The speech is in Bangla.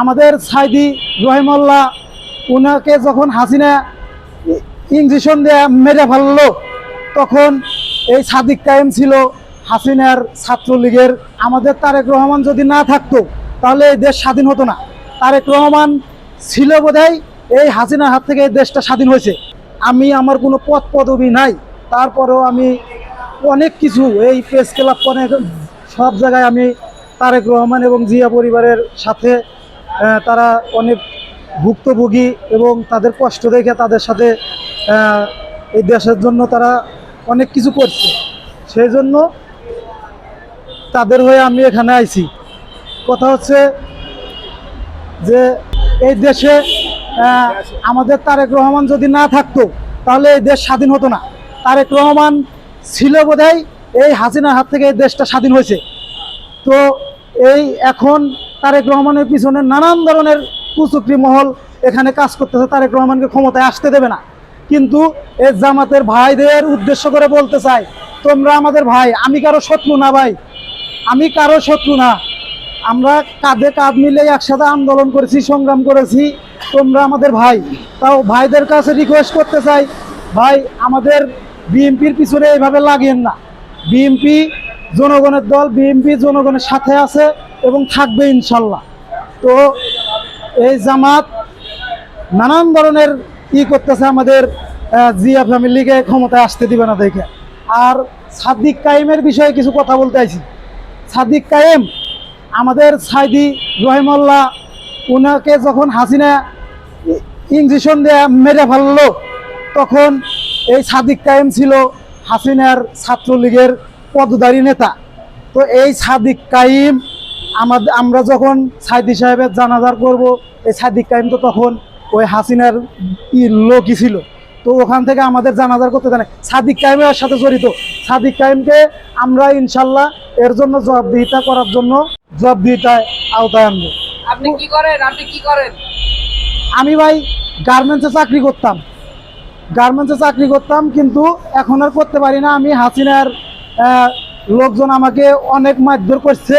আমাদের সাইদি রহিমল্লা উনাকে যখন হাসিনা ইঞ্জেকশন দিয়ে মেরে ফেলল, তখন এই সাদিক কায়েম ছিল হাসিনার ছাত্রলীগের। আমাদের তারেক রহমান যদি না থাকতো, তাহলে এই দেশ স্বাধীন হতো না। তারেক রহমান ছিল বোধহয় এই হাসিনার হাত থেকে এই দেশটা স্বাধীন হয়েছে। আমি আমার কোনো পদ পদবি নাই। তারপরেও আমি অনেক কিছু এই প্রেস ক্লাব অনেক সব জায়গায় আমি তারেক রহমান এবং জিয়া পরিবারের সাথে তারা অনেক ভুক্তভোগী এবং তাদের কষ্ট দেখে তাদের সাথে এই দেশের জন্য তারা অনেক কিছু করছে। সেই জন্য তাদের হয়ে আমি এখানে আইছি। কথা হচ্ছে যে, এই দেশে আমাদের তারেক রহমান যদি না থাকতো, তাহলে এই দেশ স্বাধীন হতো না। তারেক রহমান ছিল বোধহয় এই হাসিনার হাত থেকে এই দেশটা স্বাধীন হয়েছে। তো এই এখন তারেক রহমানের পিছনে নানান ধরনের কুচুকরি মহল এখানে কাজ করতেছে। তারেক রহমানকে ক্ষমতায় আসতে দেবে না। কিন্তু এই জামাতের ভাইদের উদ্দেশ্য করে বলতে চাই, তোমরা আমাদের ভাই, আমি কারও শত্রু না ভাই, আমি কারও শত্রু না। আমরা কাঁধে কাঁধ মিলে একসাথে আন্দোলন করেছি, সংগ্রাম করেছি, তোমরা আমাদের ভাই। তাও ভাইদের কাছে রিকোয়েস্ট করতে চাই, ভাই, আমাদের বিএনপির পিছনে এইভাবে লাগিয়েন না। বিএনপি জনগণের দল, বিএনপি জনগণের সাথে আছে এবং থাকবে ইনশাল্লাহ। তো এই জামাত নানান ধরনের ই করতেছে আমাদের জিয়া ফ্যামিলিকে ক্ষমতায় আসতে দিবে না দেখে। আর সাদিক কায়েমের বিষয়ে কিছু কথা বলতে আইছি সাদিক কায়েম আমাদের সাইদি রহিমল্লাহ উনাকে যখন হাসিনা ইঞ্জেকশন দিয়ে মেরে ফেলল, তখন এই সাদিক কায়েম ছিল হাসিনার ছাত্রলীগের পদধারী নেতা। তো এই সাদিক কাইম আমাদের আমরা যখন সাইদি সাহেবের জানাজার করব এই সাদিক কাইম তো তখন ওই হাসিনার ই লোকই ছিল। তো ওখান থেকে আমাদের জানাজার করতে জানে। সাদিক কাইমের সাথে জড়িত। সাদিক কাইমকে আমরা ইনশাল্লাহ এর জন্য জবাবদিহিতা করার জন্য জবাবদিহিতায় আওতায় আনব। আপনি কি করেন? আপনি কি করেন? আমি ভাই গার্মেন্টসে চাকরি করতাম। গার্মেন্টসে চাকরি করতাম কিন্তু এখন আর করতে পারি না। আমি হাসিনার লোকজন আমাকে অনেক মারধর করছে।